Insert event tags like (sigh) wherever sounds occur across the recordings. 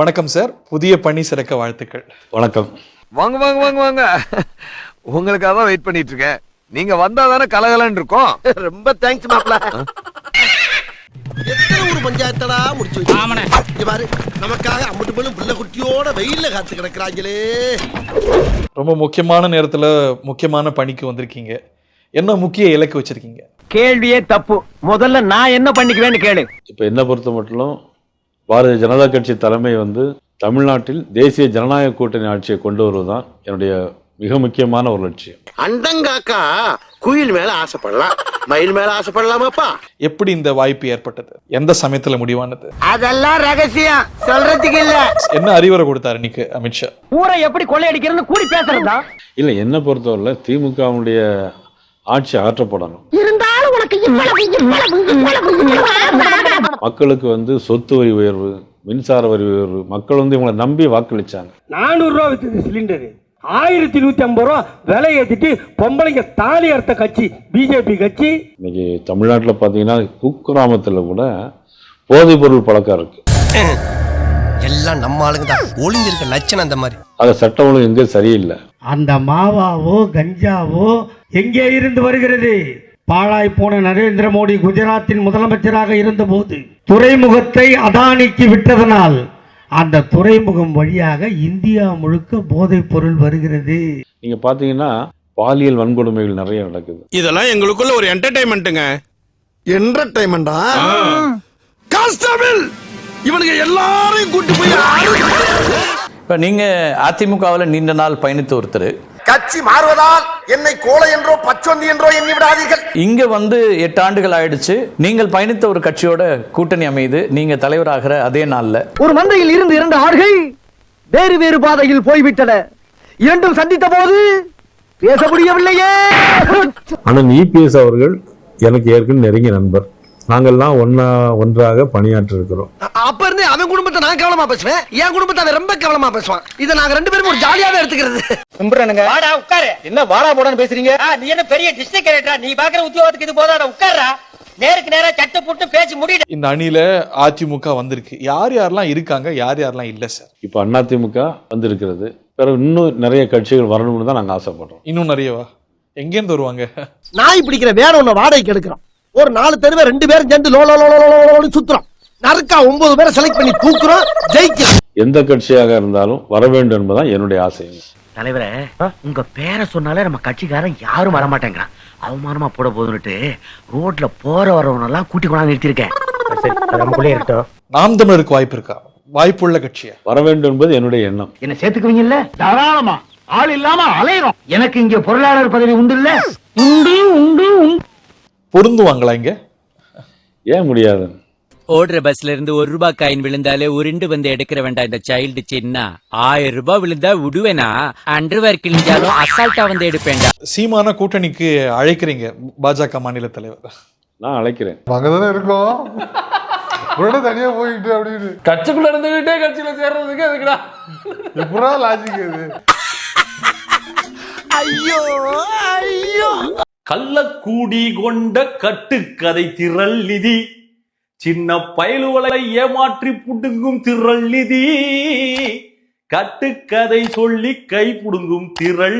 வணக்கம் சார். புதிய பணி சிறக்க வாழ்த்துக்கள். வணக்கம். வாங்க வாங்க வாங்க வாங்க. உங்களுக்காக தான் வெயிட் பண்ணிட்டு இருக்கேன். நீங்க வந்தா தானே கலகலன்னு இருக்கும். ரொம்ப தேங்க்ஸ் மாப்ள. எத்தனை ஒரு பஞ்சாயத்தடா முடிச்சு இங்க பாரு நமக்காக அம்பட்டு போலும் பிள்ளை குட்டியோட வெயில்ல காத்து கிடக்குறாங்களே. ரொம்ப முக்கியமான நேரத்துல முக்கியமான பணிக்கு வந்திருக்கீங்க. என்ன முக்கிய இலக்கு வச்சிருக்கீங்க? கேள்வியே தப்பு. முதல்ல நான் என்ன பண்ணிக்குவேன்னு கேளு. இப்போ என்ன பொறுத்த மட்டும் பாரதிய ஜனதா கட்சி தலைமை வந்து தமிழ்நாட்டில் தேசிய ஜனநாயக கூட்டணி ஆட்சியை கொண்டு வருவதுதான் என்னுடைய மிக முக்கியமான ஒரு லட்சியம். அண்டங்காக்கா குயில் மேல ஆசைப்படலாம் மயில் மேல ஆசைப்படலாமாப்பா? எப்படி இந்த வாய்ப்பு ஏற்பட்டது? எந்த சமயத்துல முடிவானது? அதெல்லாம் ரகசியம் சொல்றதுக்கு இல்ல. என்ன அறிவுரை கொடுத்தாரு இன்னைக்கு அமித்ஷா ஊரை எப்படி கொள்ளையடிக்கிறதுன்னு கூடி பேசுறதா? இல்லை என்னை பொறுத்தவரையில் திமுகவுடைய ஆட்சி அகற்றப்படணும் இருந்தாலும் உனக்கு இவ்வளவு இவ்வளவு இவ்வளவு இவ்வளவு மக்களுக்கு வந்து சொத்து வரி உயர்வு மின்சார வரி உயர்வு மக்கள் வந்து இவங்களை நம்பி வாக்களிச்சாங்க. நானூறு ரூபா வித்துது சிலிண்டரு. ஆயிரத்தி நூத்தி ஐம்பது ரூபா விலை ஏத்திட்டு பொம்பளைங்க தாலி அறுத்த கட்சி பிஜேபி கட்சி. இன்னைக்கு தமிழ்நாட்டில் பார்த்தீங்கன்னா குக்கிராமத்தில் கூட போதைப் பொருள் பழக்கம் இருக்கு. (laughs) எல்லாம் நம்ம ஆளுங்க தான். ஒளிஞ்சிருக்க லட்சணம் அந்த மாதிரி. அது சட்டம் ஒழுங்கு எங்கே சரியில்லை. அந்த மாவாவோ கஞ்சாவோ எங்கே இருந்து வருகிறது? பாழாய் போன நரேந்திர மோடி குஜராத்தின் முதலமைச்சராக இருந்தபோது துறைமுகத்தை அதானிக்கு விட்டதனால் அந்த துறைமுகம் வழியாக இந்தியா முழுக்க போதைப் பொருள் வருகிறது. நீங்கள் பார்த்தீங்கன்னா பாலியல் வன்கொடுமைகள் நிறைய நடக்குது. இதெல்லாம் எங்களுக்குள்ள ஒரு என்டர்டைன்மெண்ட்டுங்க என்டர்டைன்மெண்டா கான்ஸ்டபிள்! இவனுக்கு எல்லாரையும் கூட்டி போய் இப்ப நீங்க அதிமுகவில் நீண்ட நாள் பயணித்த ஒருத்தர். கட்சி மாறுவதால் என்னை கோலை என்றோ பச்சொந்தி என்றோ எண்ணி விடாதீர்கள். இங்க வந்து எட்டு ஆண்டுகள் ஆயிடுச்சு. நீங்கள் பயணித்த ஒரு கட்சியோட கூட்டணி அமைது நீங்க தலைவராகிற அதே நாள்ல. ஒரு மந்தையில் இருந்து இரண்டு ஆடுகள் வேறு வேறு பாதையில் போய்விட்டன. இரண்டும் சந்தித்த போது பேச முடியவில்லையே. ஆனால் இபிஎஸ் அவர்கள் எனக்கு ஏற்கனவே நெருங்கிய நண்பர். நாங்கள்லாம் ஒன்றா ஒன்றாக பணியாற்றி இருக்கிறோம் குடும்பத்தை நான் கவனமா பேசுவேன். என் குடும்பத்தை அவன் ரொம்ப கவனமா பேசுவான். இதை நாங்க ரெண்டு பேரும் ஒரு ஜாலியாவே எடுத்துக்கிறது. கும்பிடுறானுங்க. வாடா உட்காரு. என்ன வாடா போடான்னு பேசுறீங்க? நீ என்ன பெரிய டிஸ்ட்ரிக்ட் கலெக்டரா நீ பாக்குற உத்தியோகத்துக்கு இது போதாடா உட்கார்றா. நேருக்கு நேரா சட்டை போட்டு பேசி முடிடு. இந்த அணியில அதிமுக வந்திருக்கு. யார் யாரெல்லாம் இருக்காங்க யார் யாரெல்லாம் இல்ல சார் இப்போ அதிமுக வந்திருக்கிறது. பிறகு இன்னும் நிறைய கட்சிகள் வரணும்னு தான் நாங்கள் ஆசைப்படுறோம். இன்னும் நிறையவா? எங்கேருந்து வருவாங்க? நாய் பிடிக்கிற வேற ஒண்ணு வாடகைக்கு எடுக்கிறோம் ஒரு நாலு தெருவே ரெண்டு பேரும் சேர்ந்து லோ லோ லோ சுத்துறோம் நறுக்கா ஒன்பது பேரை செலக்ட் பண்ணி தூக்குறோம் ஜெயிக்கிறோம். எந்த கட்சியாக இருந்தாலும் வர வேண்டும் என்பதுதான் என்னுடைய ஆசை. தலைவரே உங்க பேரை சொன்னாலே நம்ம கட்சிக்காரன் யாரும் வர மாட்டேங்கிறான் அவமானமா போட போதுன்னுட்டு ரோட்ல போற வரவனெல்லாம் கூட்டி கொண்டாந்து நிறுத்திருக்கேன் நாம் தமிழருக்கு வாய்ப்பு இருக்கா? வாய்ப்புள்ள கட்சியா? வர வேண்டும் என்பது என்னுடைய எண்ணம். என்ன சேர்த்துக்குவீங்கல்ல? தாராளமா. ஆள் இல்லாம அலையிறோம் எனக்கு இங்க பொருளாளர் பதவி உண்டு இல்ல உண்டு உண்டு உண்டு. பொருந்துவாங்களா இங்க? ஏன் முடியாது? ஓடுற பஸ்ல இருந்து ஒரு ரூபாய் காயின் விழுந்தாலே உருண்டு வந்து எடுக்கிற வேண்டாம். இந்த சைல்டு சின்ன ஆயிரம் ரூபாய் விழுந்தா விடுவேனா அண்டர்வேர் கிழிஞ்சாலும் அசால்ட்டா வந்து எடுப்பேன்டா. சீமான கூட்டணிக்கு அழைக்கிறீங்க பாஜக மாநில தலைவர். நான் அழைக்கிறேன். அங்கதானே இருக்கோம்? உடனே தனியா போயிட்டு அப்படின்னு கட்சிக்குள்ள இருந்துகிட்டே கட்சியில சேர்றதுக்கு அதுக்குடா எப்படா லாஜிக் அது கள்ளக்கூடி கொண்ட கட்டுக்கதை திரள் நிதி. சின்ன பயலுவலை ஏமாற்றி புடுங்கும் திரள் நிதி கட்டுக்கதை சொல்லி கை புடுங்கும் திரள்.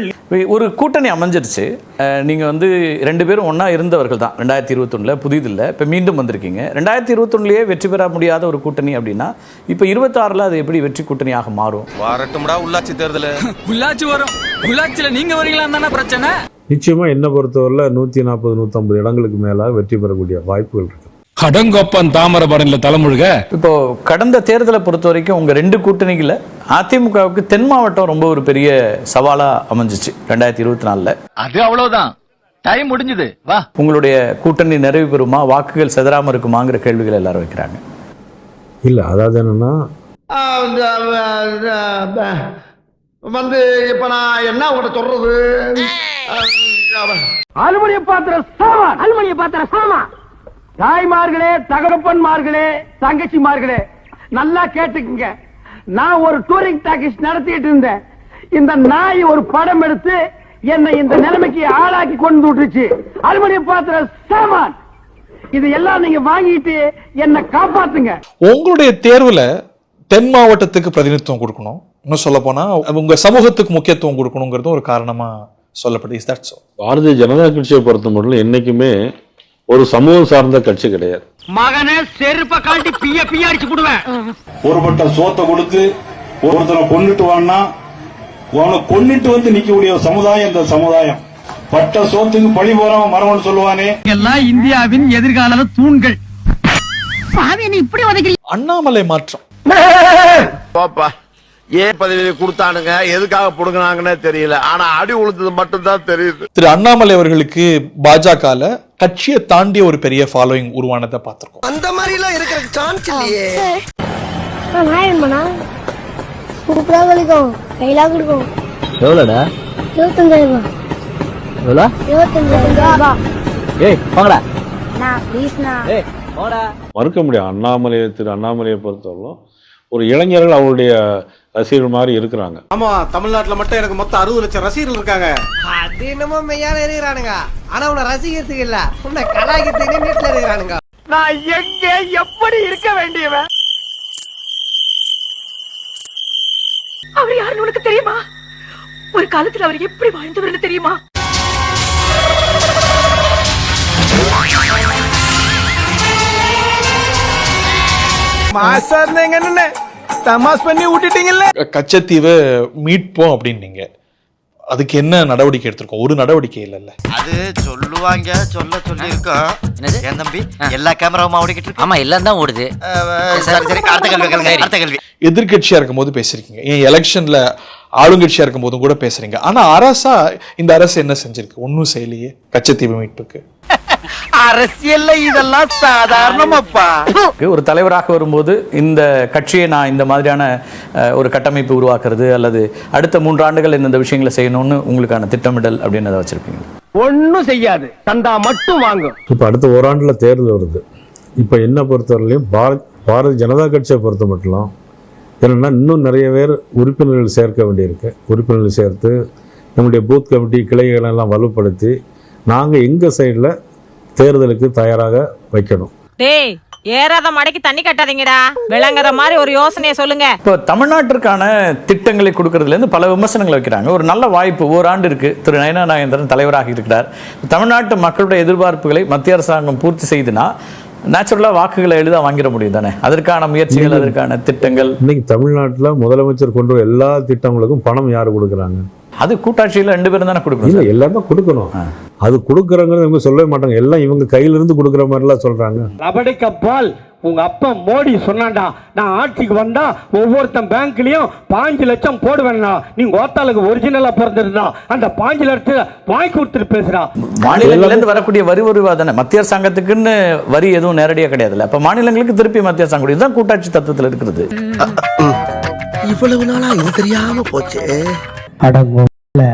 ஒரு கூட்டணி அமைஞ்சிருச்சு. அஹ், நீங்க வந்து ரெண்டு பேரும் ஒண்ணா இருந்தவர்கள் தான் ரெண்டாயிரத்தி இருபத்தொன்னுல புதிதில்ல. இப்ப மீண்டும் வந்திருக்கீங்க. ரெண்டாயிரத்தி இருபத்தொன்னுலயே வெற்றி பெற முடியாத ஒரு கூட்டணி அப்படின்னா இப்ப இருபத்தாறுல அது எப்படி வெற்றி கூட்டணியாக மாறும்? வரட்டும்டா உள்ளாட்சி தேர்தல். உள்ளாட்சி வரும். உள்ளாட்சியில நீங்க வரீங்களா தானே பிரச்சனை? நிச்சயமா என்ன பொறுத்தவரையில் நூற்றி நாற்பது நூற்றம்பது இடங்களுக்கு மேலாக வெற்றி பெறக்கூடிய வாய்ப்புகள் இருக்கு. கடங்கொப்பன் தாமரபரன்ல தலைமுழுக. இப்போ கடந்த தேர்தலை பொறுத்த வரைக்கும் உங்க ரெண்டு கூட்டணிகள அதிமுகவுக்கு தென் மாவட்டம் ரொம்ப ஒரு பெரிய சவாலா அமைஞ்சிச்சு ரெண்டாயிரத்தி இருபத்தி நாலுல. அது அவ்வளவுதான். டைம் முடிஞ்சது. வா. உங்களுடைய கூட்டணி நிறைவு பெறுமா? வாக்குகள் செதறாம இருக்குமாங்கிற கேள்விகள் எல்லாரும் வைக்கிறாங்க. இல்லை அதாவது என்னன்னா வந்து இப்ப நான் என்ன உங்கள்கிட்ட சொல்றது? அலுமணிய பாத்திர சாமான் அலுமணிய பாத்திர சாமான் தாய்மார்களே தகப்பன்மார்களே தங்கச்சிமார்களே நல்லா கேட்டுக்குங்க. நான் ஒரு டூரிங் டாக்கிஸ் நடத்திட்டு இருந்தேன். இந்த நாய் ஒரு படம் எடுத்து என்னை இந்த நிலைமைக்கு ஆளாக்கி கொண்டு விட்டுருச்சு. அலுமணிய பாத்திர சாமான். இது எல்லாம் நீங்க வாங்கிட்டு என்ன காப்பாத்துங்க. உங்களுடைய தேர்வுல தென் மாவட்டத்துக்கு பிரதிநிதித்துவம் கொடுக்கணும். இன்னும் சொல்ல போனா உங்க சமூகத்துக்கு முக்கியத்துவம் கொடுக்கணுங்கிறது ஒரு காரணமா சொல்லப்படுது. பாரதிய ஜனதா கட்சியை பொறுத்த மட்டும் என்னைக்குமே ஒரு சமூகம் சார்ந்த கட்சி கிடையாது. மகனே செருப்ப காட்டி பிய பிய அடிச்சு விடுவேன் ஒரு பட்ட சோத்தை கொடுத்து ஒருத்தரை கொன்னுட்டு வான்னா அவனை கொன்னுட்டு வந்து நிக்கக்கூடிய ஒரு சமுதாயம் இந்த சமுதாயம். பட்ட சோத்துக்கு பழி போறவன் மரவன் சொல்லுவானே. எல்லாம் இந்தியாவின் எதிர்கால தூண்கள். சாமி நீ இப்படி உதைக்கிறீங்க அண்ணாமலை மாற்றம். போப்பா ஏன் பதவி கொடுத்தானுங்க? எதுக்காக புடுங்கினாங்கன்னே தெரியல. ஆனா அடி உளுந்தது மட்டும் தான் தெரியுது. திரு அண்ணாமலை அவர்களுக்கு பாஜகல கட்சியை தாண்டிய ஒரு பெரிய ஃபாலோயிங் உருவானதை பார்த்திருக்கோம். அந்த மாதிரி எல்லாம் இருக்கிற சான்ஸ் இல்லையே. சூப்பரா வலிக்கும். கையிலாம் கொடுக்கும். எவ்வளோடா? இருபத்தஞ்சாயிரம்? எவ்வளோ? ரூபாய் இருபத்தஞ்சாயிரம்? ரூபாய் ஏய் வாங்கடா நான் ப்ளீஸ்ண்ணா ஏய் போடா. மறுக்க முடியும் அண்ணாமலையை திரு அண்ணாமலையை பொறுத்தவரைக்கும் ஒரு இளைஞர்கள் அவருடைய ரசிகர்கள் மாதிரி இருக்கிறாங்க. ஆமா தமிழ்நாட்டுல மட்டும் எனக்கு மொத்தம் அறுபது லட்சம் ரசிகர்கள் இருக்காங்க. அது என்னமோ மெய்யான இருக்கிறானுங்க ஆனா உன்னை ரசிக்கிறதுக்கு இல்ல. உன்னை கலாய்க்கிறதுக்கு வீட்டுல இருக்கிறானுங்க. நான் எங்க எப்படி இருக்க வேண்டியவன்? அவர் யாருன்னு உனக்கு தெரியுமா? ஒரு காலத்துல அவர் எப்படி வாழ்ந்தவர்னு தெரியுமா? நீங்க என்ன தமாஸ் பண்ணி விட்டுட்டீங்கல்ல? கச்சத்தீவை மீட்போம் அப்படின்னீங்க. அதுக்கு என்ன நடவடிக்கை எடுத்திருக்கோம்? ஒரு நடவடிக்கை இல்லைல்ல. அது சொல்லுவாங்க சொல்ல சொல்லி இருக்கோம் என் தம்பி? எல்லா கேமராவும் ஓடிக்கிட்டு இருக்கு. ஆமா எல்லாம் தான் ஓடுது. சரி சரி அடுத்த கேள்வி கேளுங்க அடுத்த கேள்வி. எதிர்க்கட்சியா இருக்கும்போது பேசிருக்கீங்க ஏன் எலெக்ஷன்ல ஆளுங்கட்சியா இருக்கும்போதும் கூட பேசுறீங்க. ஆனா அரசா இந்த அரசு என்ன செஞ்சிருக்கு? ஒன்னும் செய்யலையே கச்சத்தீவு மீட்புக்கு. அரசியல்ல இதெல்லாம் சாதாரணமாப்பா. ஒரு தலைவராக வரும்போது இந்த கட்சியை நான் இந்த மாதிரியான ஒரு கட்டமைப்பு உருவாக்குறது அல்லது அடுத்த மூன்று ஆண்டுகள் இந்த விஷயங்களை செய்யணும்னு உங்களுக்கான திட்டமிடல் அப்படின்னு அதை வச்சிருப்பீங்க ஒண்ணும் செய்யாது. தந்தா மட்டும் வாங்கும். இப்போ அடுத்த ஓராண்டில் தேர்தல் வருது. இப்போ என்ன பொறுத்தவரையிலையும் பாரத் பாரதிய ஜனதா கட்சியை பொறுத்த மட்டும் என்னென்னா இன்னும் நிறைய பேர் உறுப்பினர்கள் சேர்க்க வேண்டியிருக்கு. உறுப்பினர்கள் சேர்த்து நம்முடைய பூத் கமிட்டி கிளைகளை எல்லாம் வலுப்படுத்தி நாங்கள் எங்கள் சைடில் தேர்தலுக்கு தயாராக வைக்கணும். டேய் ஏறாத மடைக்கு தண்ணி கட்டாதீங்கடா. விளங்குற மாதிரி ஒரு யோசனையை சொல்லுங்க. இப்போ தமிழ்நாட்டிற்கான திட்டங்களை கொடுக்கறதுலேருந்து பல விமர்சனங்களை வைக்கிறாங்க. ஒரு நல்ல வாய்ப்பு ஓராண்டு இருக்கு. திரு நயனா நாகேந்திரன் தலைவராக இருக்கிறார். தமிழ்நாட்டு மக்களுடைய எதிர்பார்ப்புகளை மத்திய அரசாங்கம் பூர்த்தி செய்துனா நேச்சுரலாக வாக்குகளை எளிதாக வாங்கிட முடியும் தானே? அதற்கான முயற்சிகள் அதற்கான திட்டங்கள். இன்னைக்கு தமிழ்நாட்டில் முதலமைச்சர் கொண்டு வர எல்லா திட்டங்களுக்கும் பணம் யார் கொடுக்குறாங்க? அது கூட்டாட்சியில் ரெண்டு பேரும் தானே கொடுக்கணும். எல்லாமே கொடுக்கணும். அது கொடுக்குறவங்க இவங்க சொல்லவே மாட்டாங்க. எல்லாம் இவங்க கையிலிருந்து கொடுக்குற மாதிரிலாம் சொல்கிறாங்க லபடிக்கப்பால் உங்க அப்பா மோடி சொன்னான்டா. நான் ஆட்சிக்கு வந்தா ஒவ்வொருத்தன் பேங்க்லயும் பாஞ்சு லட்சம் போடுவேன்னா நீங்க ஓத்தாளுக்கு ஒரிஜினலா பிறந்திருந்தா. அந்த பாஞ்சு லட்சம் வாங்கி கொடுத்துட்டு பேசுறா மாநிலங்கள்லேருந்து வரக்கூடிய வரி வருவா தானே? மத்திய அரசாங்கத்துக்குன்னு வரி எதுவும் நேரடியாக கிடையாதுல்ல. அப்போ மாநிலங்களுக்கு திருப்பி மத்திய அரசாங்கம். இதுதான் கூட்டாட்சி தத்துவத்தில் இருக்கிறது. இவ்வளவு நாளா இது தெரியாம போச்சு. அடங்கோல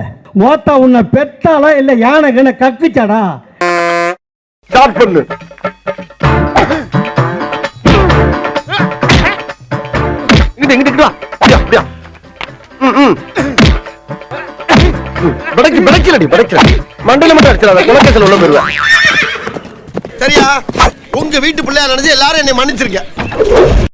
ஓத்தா உன்னை பெத்தாளா இல்ல யானை கண்ண கக்குச்சாடா? ஸ்டார்ட் பண்ணு. இங்கிட்டு இங்கிட்டு வா. அப்படியா அப்படியா ம், ம். பிடைக்கு பிடைக்கலடி பிடைக்கல மண்டையில மட்டும் அடிச்சிடாத. குலக்கத்தில் உள்ள போயிருவேன். சரியா? உங்க வீட்டு பிள்ளையா நினைச்சு எல்லாரும் என்னை மன்னிச்சிருக்க